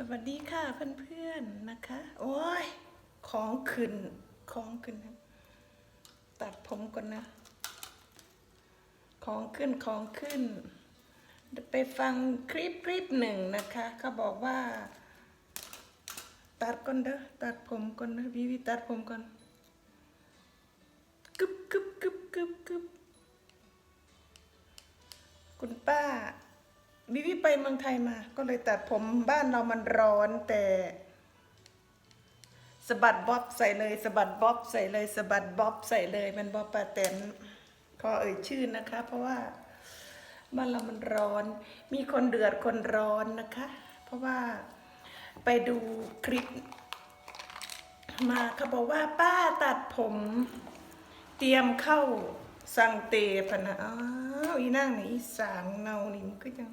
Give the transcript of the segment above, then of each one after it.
สวัสดีค่ะเพื่อนๆนะคะ โอ้ยของขึ้นของขึ้น ตัดผมก่อนนะ ของขึ้นของขึ้น ไปฟังคลิปคลิปหนึ่งนะคะเขาบอกว่า ตัดก่อนเด้อตัดผมก่อนนะวิวิตัดผมก่อนกึบกึบกึบกึบกึบคุณป้า วิวิไปเมืองไทยมา ก็เลยตัดผมบ้านเรามันร้อนแต่สะบัดบ๊อบใส่เลยสะบัดบ๊อบใส่เลยสะบัดบ๊อบใส่เลย มันบ๊อบปาเต็นขอเอ่ยชื่อนะคะ เพราะว่าบ้านเรามันร้อน มีคนเดือดคนร้อนนะคะ เพราะว่าไปดูคลิป มาเขาบอกว่าป้าตัดผม เตรียมเข้าสังเตพนะอ้าวอีนั่งนี่อีสางเนานี่มันก็ยัง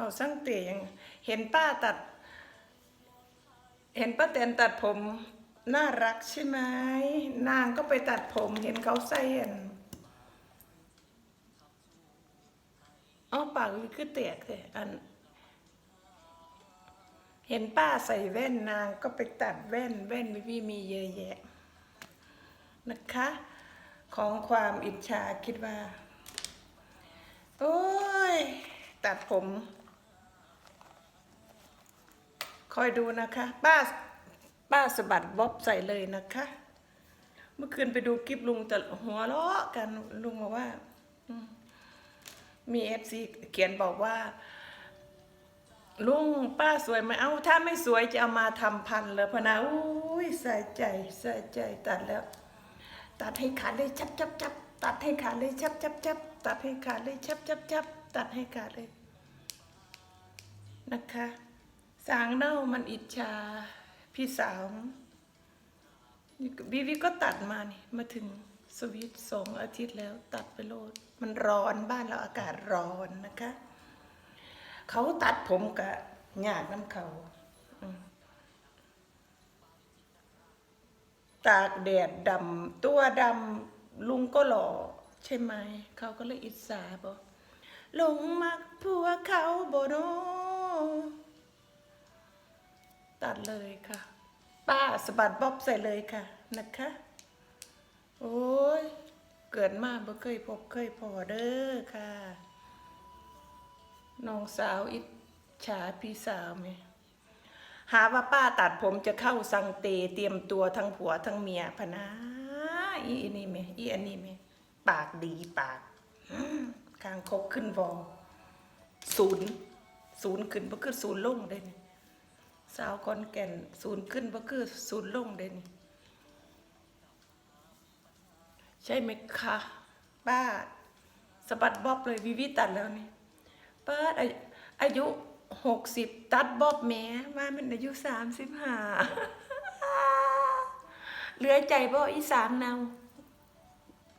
เขาสังเตยังเห็นป้าตัด เห็นป้าแตนตัดผมน่ารักใช่ไหมนางก็ไปตัดผมเห็นเขาใส่อันเอ๋อปากมันคือแตกเลยอัน เห็นป้าใส่แว่นนางก็ไปตัดแว่นแว่นวิวีมีเยอะแยะนะคะ ของความอิจฉาคิดว่า โอ้ย ตัดผม คอยดูนะคะ ป้าป้าสะบัดบ๊อบใส่เลยนะคะ เมื่อคืนไปดูคลิปลุงแต่หัวเราะกันลุงบอกว่า มีเอฟซีเขียนบอกว่า ลุงป้าสวยไหมเอาถ้าไม่สวยจะเอามาทำพันเลยพนะอุ้ยใส่ใจใส่ใจตัดแล้ว ตัดให้ขาดเลยชับชับชับตัดให้ขาดเลยชับชับชับตัดให้ขาดเลยชับชับชับตัดให้ขาดเลยนะคะ สางเน่ามันอิจฉาพี่สาวนี่ก็วิวิก็ตัดมานี่มาถึงสวิตสองอาทิตย์แล้วตัดไปโลด มันร้อนบ้านเราอากาศร้อนนะคะ เขาตัดผมกะหยาดน้ำเขา ตากแดดดำตัวดำลุงก็หล่อใช่ไหม เขาก็เลยอิจฉาบอกลงมักผัวเขาโบโน ตัดเลยค่ะ ป้าสะบัดบ๊อบใส่เลยค่ะนะคะ โอ้ย เกิดมาบ่เคยพบเคยพอเด้อค่ะน้องสาวอิจฉาพี่สาวไหมหาว่าป้าตัดผมจะเข้าสังเตเตรียมตัวทั้งผัวทั้งเมียพนะอีอันนี่ไหมอีอันนี้ไหมปากดีปากอืมคางคกขึ้นวอศูนย์ศูนย์ขึ้นบ่คือศูนย์ลงได้นี่ สาวคอนแก่นศูนย์ขึ้นบ่คือศูนย์ลงได้นี่ใช่ไหมคะป้าสะบัดบ๊อบเลยวิวิตัดแล้วนี่ปิดอาอายุหกสิบตัดบ๊อบแหม้มาเป็นอายุสามสิบห้าเหลือใจบ่อีสามเนา